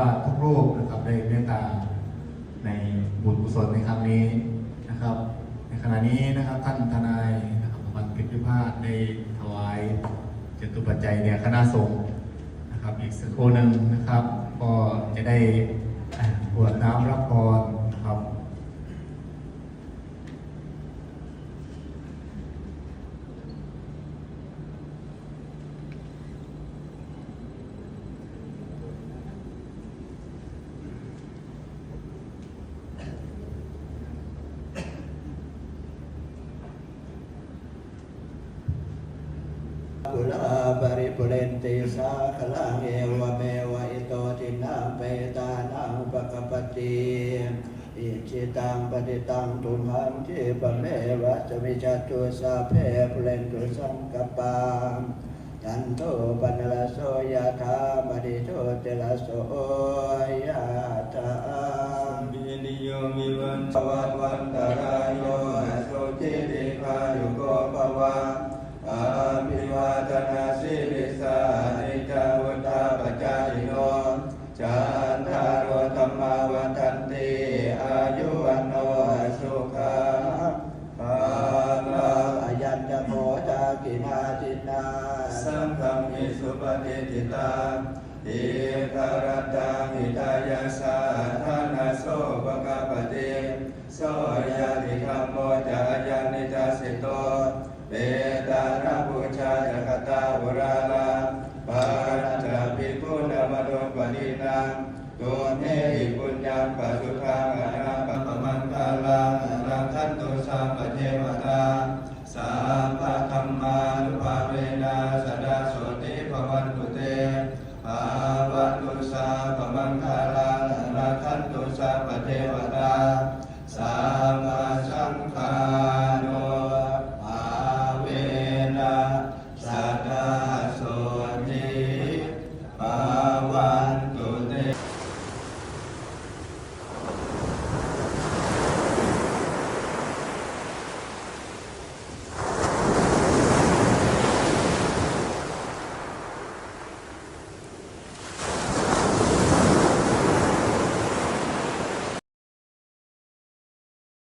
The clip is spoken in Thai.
ว่าทุกรูปนะครับได้เมตตาในบุญกุศลในครั้งนี้นะครับ ในขณะนี้นะครับท่านทนายนะครับวันกิจพิพาทได้ถวายจตุปัจจัยเนี่ยคณะสงฆ์นะครับอีกสักครู่หนึ่งนะครับ ก็จะได้บวชน้ำรับพร กุลาปริปุเรนติสาคลังเอวเมวะอิโตทินังเปตานังปะกปติอิจิตังปฏิตังตุมหังทิปะเมวะจะวิจัตุสาเพปุเรนตุสังกปายันโตปนลโสยะธามณิโชติลโสยะธาบินิโยมิวันสวัส มาวันทันติอายุวันโนสุขังภาลังอายัญจโมจากินาจินาสังฆมิสุปฏิทิตาอิคารตังหิตายาสาธานาโสปะกะปะเตโสยะติคัมโมจายานิจาสิโตเปตาระบูชาจักตาบุรา ตัวเนหิปุญญาปัจจุทังอนาปปมันตาลังรังคันตุสัมปเทวตาสาพพธรรมานุภาเวนะสดาโสติภวันตุเตปาวัตุสัพพมันตาลังรังคันตุสัมปเทวตาสามมาสังฆานุภาเวนะสดาโสติภวัน